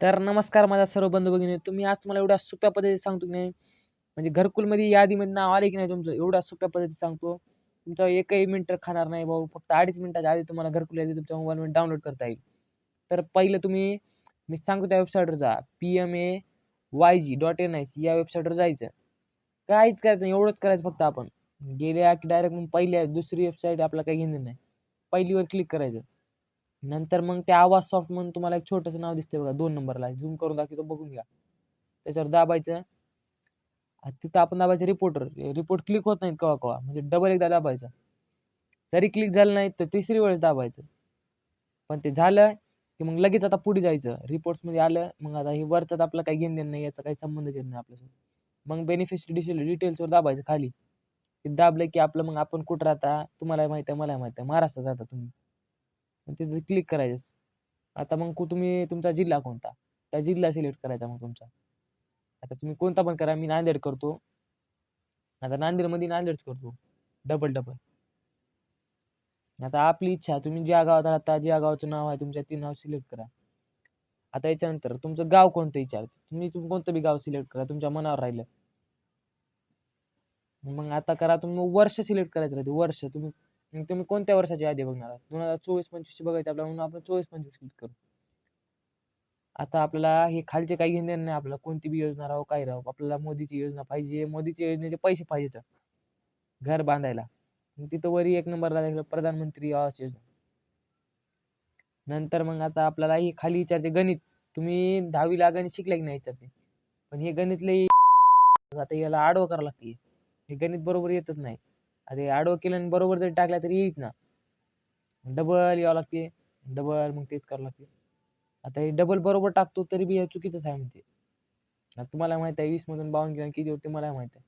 तर नमस्कार माझा सर्व बंधू भगिनी तुम्ही आज तुम्हाला एवढ्या सोप्या पद्धतीत सांगतो की नाही? म्हणजे घरकुलमध्ये यादीमध्ये नाव आले की नाही तुमचं? एवढ्या सोप्या पद्धतीत सांगतो. तुमचा एकही मिनटं खाणार नाही भाऊ. फक्त अडीच मिनिटाच्या आधी तुम्हाला घरकुल यादी तुमच्या मोबाईलमध्ये डाउनलोड करता येईल. तर पहिलं तुम्ही मी सांगतो त्या वेबसाईटवर जा. P M A Y G dot N I C या वेबसाईटवर जायचं. काहीच करायचं नाही. एवढंच करायचं फक्त आपण. गेल्या की डायरेक्ट मग पहिल्या दुसरी वेबसाईट आपल्याला काही घेणं नाही. पहिलीवर क्लिक करायचं. नंतर मग ते आवाज सॉफ्ट म्हणून तुम्हाला एक छोटंसं नाव दिसते बघा दोन नंबरला. झूम करून दाखवतो बघून घ्या. त्याच्यावर दाबायचं. तिथं आपण दाबायचं रिपोर्टर रिपोर्ट क्लिक होत नाहीत कवा कवा. म्हणजे डबल एकदा दाबायचं. जरी क्लिक झालं नाही तर तिसरी वेळेस दाबायचं. पण ते झालं की मग लगेच आता पुढे जायचं. रिपोर्ट्समध्ये आलं मग आता हे वरचं आपलं काही घेणं देणं नाही याचा काही संबंधच येत नाही आपल्यासोबत. मग बेनिफिशरी डिटेल डिटेल्सवर दाबायचं खाली. ते दाबलं की आपलं मग आपण कुठं राहता? तुम्हाला माहिती आहे मला माहिती आहे. महाराष्ट्रात राहता तुम्ही. तिथे क्लिक करायचं आता मग कु तुम्ही तुमचा जिल्हा कोणता? त्या जिल्हा सिलेक्ट करायचा मग तुमचा. आता तुम्ही कोणता पण करा मी नांदेड करतो. आता नांदेडमध्ये नांदेडच करतो. डबल डबल आता आपली इच्छा तुम्ही ज्या गावात राहता ज्या गावाचं नाव आहे तुमच्या ते नाव सिलेक्ट करा. आता याच्यानंतर तुमचं गाव कोणतं विचार तुम्ही तुम्ही कोणतं बी गाव सिलेक्ट करा तुमच्या मनावर राहिलं. मग आता करा तुम्ही वर्ष सिलेक्ट करायचं राहते वर्ष. तुम्ही मग तुम्ही कोणत्या वर्षाची यादी बघणार आहात? दोन हजार चोवीस पंचवीसची बघायचं आपल्याला म्हणून आपण चोवीस पंचवीस क्लिक करू. आता आपल्याला हे खालचे काही घेणे नाही आपल्याला कोणती बी योजना राहो काय राहो आपल्याला मोदीची योजना पाहिजे. मोदीची योजनेचे पैसे पाहिजेत. घर बांधायला. तिथं वरी एक नंबरला लागलं प्रधानमंत्री आवास योजना. नंतर मग आता आपल्याला हे खाली विचारते गणित. तुम्ही दहावीला गणित शिकले की नाही विचारते पण हे गणित लई आता याला आडवं करावं लागते. हे गणित बरोबर येतच नाही. आता आडवं केलं आणि बरोबर जरी टाकला तरी येईच ना. डबल यावं लागते डबल मग तेच करावं लागते. आता हे डबल बरोबर टाकतो तरी बी हे चुकीचंच आहे म्हणते. आता तुम्हाला माहीत आहे वीस मधून बावन्न किलो किती होते मला माहीत आहे.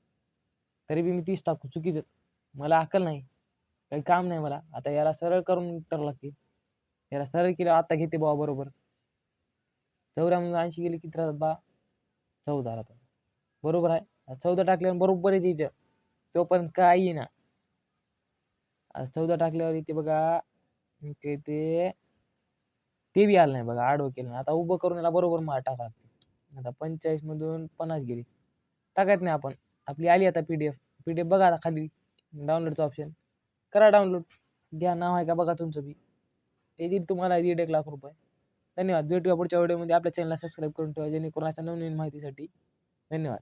तरी बी मी तीस टाकतो चुकीचंच. मला अक्कल नाही. काही काम नाही मला. आता याला सरळ करून करावं लागते. याला सरळ केलं आता घेते बाबा बरोबर. चौऱ्यामधून ऐंशी गेले किती राहतात बा? चौदा राहतात. बरोबर आहे. चौदा टाकल्यावर बरोबर येते इथं तोपर्यंत काही ना चौदा टाकल्यावर इथे बघा इथे ते ते बी आलं नाही बघा आडवं केलं आता उभं करून याला बरोबर मार टाका आता पंचेचाळीस मधून पन्नास गेली. टाकायच नाही आपण. आपली आली आता पीडीएफ पीडीएफ बघा आता खाली. डाउनलोडचं ऑप्शन करा डाउनलोड घ्या नाव आहे का बघा तुमचं बी. ते देईल तुम्हाला दीड एक लाख रुपये. धन्यवाद. भेटूया पुढच्या व्हिडिओमध्ये आपल्या चॅनलला सबस्क्राईब करून ठेवा जेणेकरून अशा नवनवीन माहितीसाठी. धन्यवाद.